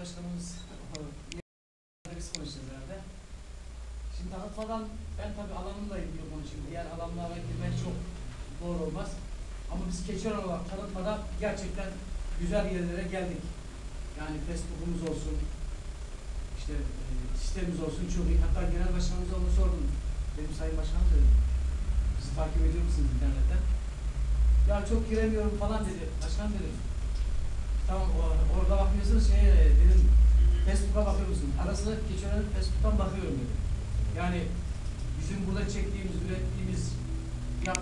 Başkanımız biz konuşacağız herhalde. Şimdi tanıtmadan ben tabii alanımla ilgili konuşayım. Diğer alanlara girmek çok doğru olmaz. Ama biz Keçiören olarak tanıtmada gerçekten güzel yerlere geldik. Yani Facebook'umuz olsun, işte e, sistemimiz olsun çok iyi. Hatta genel başkanımıza onu sordum. Dedim sayın başkanım dedim. Bizi takip ediyor musunuz internetten? Ya çok giremiyorum falan dedi. Başkan dedim. Tamam orada bakmıyorsunuz şey dedim Facebook'a bakıyor musun? Arasında geçen Facebook'tan bakıyorum dedim. Yani bizim burada çektiğimiz, ürettiğimiz yap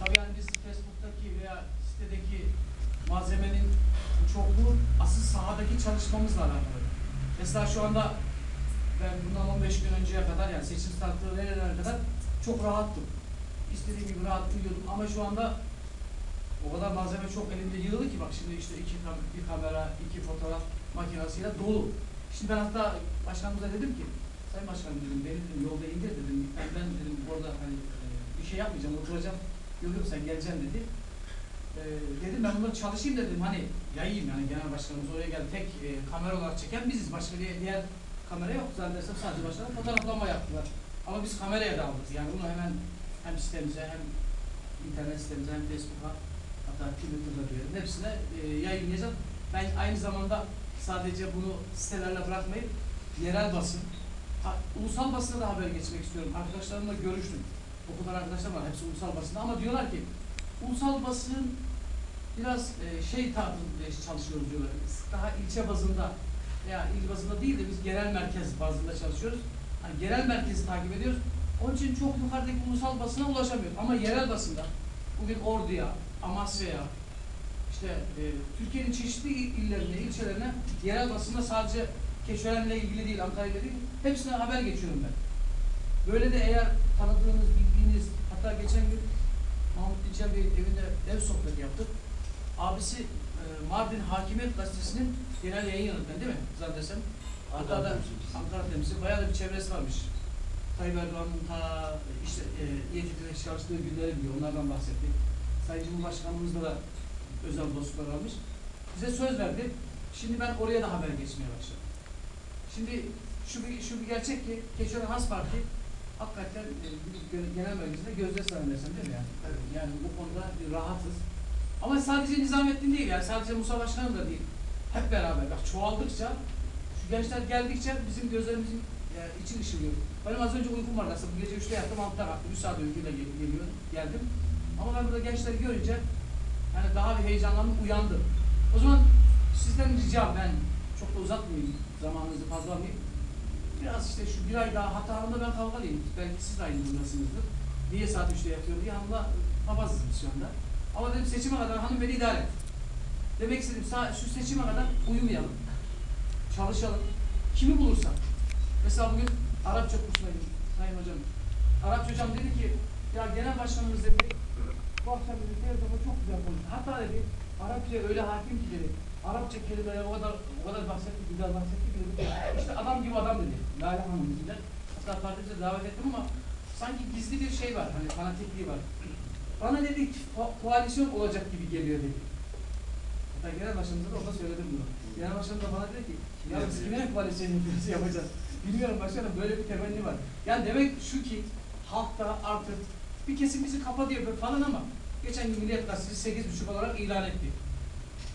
tabii yani biz Facebook'taki veya sitedeki malzemenin çokluğu asıl sahadaki çalışmamızla alakalı. Mesela şu anda ben bundan 15 gün önceye kadar yani seçim startı verene kadar çok rahattım. İstediğim gibi rahat uyuyordum ama şu anda o kadar malzeme çok elimde yığılı ki bak şimdi işte iki kam bir kamera, iki fotoğraf makinesiyle dolu. Şimdi ben hatta başkanımıza dedim ki, Sayın Başkanım dedim, beni dedim yolda indir dedim. Ben, ben dedim orada hani e, bir şey yapmayacağım, oturacağım. Yok sen geleceksin dedi. E, dedim ben bunu çalışayım dedim hani yayayım yani genel başkanımız oraya geldi. Tek e, kamera olarak çeken biziz. Başka diğer, diğer kamera yok. Zannedersem sadece başkanım fotoğraflama yaptılar. Ama biz kameraya da aldık. Yani bunu hemen hem sitemize hem internet sitemize hem Facebook'a hatta Twitter'da diyelim hepsine e, yayınlayacağım. Ben aynı zamanda sadece bunu sitelerle bırakmayıp yerel basın, ha- ulusal basına da haber geçmek istiyorum. Arkadaşlarımla görüştüm. O kadar arkadaşlar var, hepsi ulusal basında ama diyorlar ki ulusal basın biraz e, şey tarzında çalışıyoruz diyorlar. Daha ilçe bazında veya il bazında değil de biz genel merkez bazında çalışıyoruz. Hani genel merkezi takip ediyoruz. Onun için çok yukarıdaki ulusal basına ulaşamıyoruz. Ama yerel basında bugün Ordu'ya, Amasya'ya, işte e, Türkiye'nin çeşitli il- illerine, ilçelerine yerel basında sadece Keşören'le ilgili değil, Antalya'yla değil, hepsine haber geçiyorum ben. Böyle de eğer tanıdığınız, bildiğiniz, hatta geçen gün Mahmut Dinçer Bey evinde ev sohbeti yaptık. Abisi e, Mardin Hakimiyet Gazetesi'nin genel yayın yönetmeni değil mi? Zannedersem. Hatta da Ankara temsilcisi, bayağı da bir çevresi varmış. Tayyip Erdoğan'ın ta işte e, İETT'de çalıştığı günleri biliyor, onlardan bahsetti. Sayın Cumhurbaşkanımızla da özel dostluklar almış. Bize söz verdi. Şimdi ben oraya da haber geçmeye başladım. Şimdi şu bir, şu bir gerçek ki Keçiören Has Parti hakikaten e, genel merkezinde gözde zannedersem değil mi yani? Yani bu konuda rahatız. Ama sadece Nizamettin değil yani sadece Musa Başkanım da değil. Hep beraber bak çoğaldıkça şu gençler geldikçe bizim gözlerimizin yani için ışılıyor. Benim az önce uykum vardı aslında bu gece 3'te yattım 6'da kalktım. 3 saat uykuyla gel geliyor, geldim. Ama ben burada gençleri görünce yani daha bir heyecanlandım, uyandım. O zaman sizden ricam ben çok da uzatmayayım, zamanınızı fazla almayayım. Biraz işte şu bir ay daha hatamda ben kavgalıyım. Belki siz de aynı durumdasınızdır. Niye saat 3'te yatıyor diye hanımla papazız biz şu anda. Ama dedim seçime kadar hanım beni idare et. Demek istedim şu seçime kadar uyumayalım. Çalışalım. Kimi bulursak. Mesela bugün Arapça kursuna gittim. Sayın hocam. Arapça hocam dedi ki ya genel başkanımız dedi bu akşam dedi telefonda çok güzel konuştu. Hatta dedi Arapça öyle hakim ki dedi. Arapça kelimeleri o kadar o kadar bahsetti, güzel bahsetti ki dedi. İşte adam gibi adam dedi. Lale Hanım dediler. Hatta partimize davet ettim ama sanki gizli bir şey var. Hani fanatikliği var. Bana dedi koalisyon olacak gibi geliyor dedi. Hatta genel başkanımıza da orada söyledim bunu. Genel başkanım da bana dedi ki ya biz kiminle koalisyon yapacağız. Bilmiyorum başkanım böyle bir temenni var. Yani demek şu ki halkta artık bir kesim bizi kapa diyor böyle falan ama geçen gün Milliyet Gazetesi 8.30 olarak ilan etti.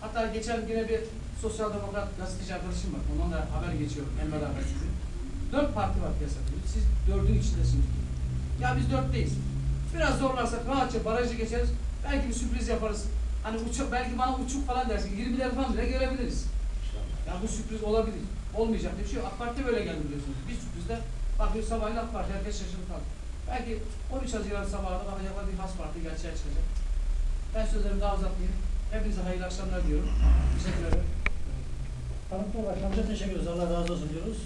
Hatta geçen yine bir sosyal demokrat gazeteci arkadaşım var. Ondan da haber geçiyor Enver Gazetesi. Dört parti var piyasada. Siz dördün içindesiniz. Ya biz dörtteyiz. Biraz zorlarsak rahatça barajı geçeriz. Belki bir sürpriz yaparız. Hani uçak, belki bana uçuk falan dersin. 20'ler falan bile görebiliriz. Ya bu sürpriz olabilir. Olmayacak diye bir şey yok. AK Parti böyle geldi biliyorsunuz. Bir sürprizde bakıyor sabahleyin AK Parti herkes şaşırdı kaldı. Belki 13 Haziran sabahında bakacaklar bir has parti gerçeğe çıkacak. Ben sözlerimi daha uzatmayayım. Hepinize hayırlı akşamlar diyorum. Teşekkür ederim. Tanıtma Başkanımıza teşekkür ederiz. Allah razı olsun diyoruz.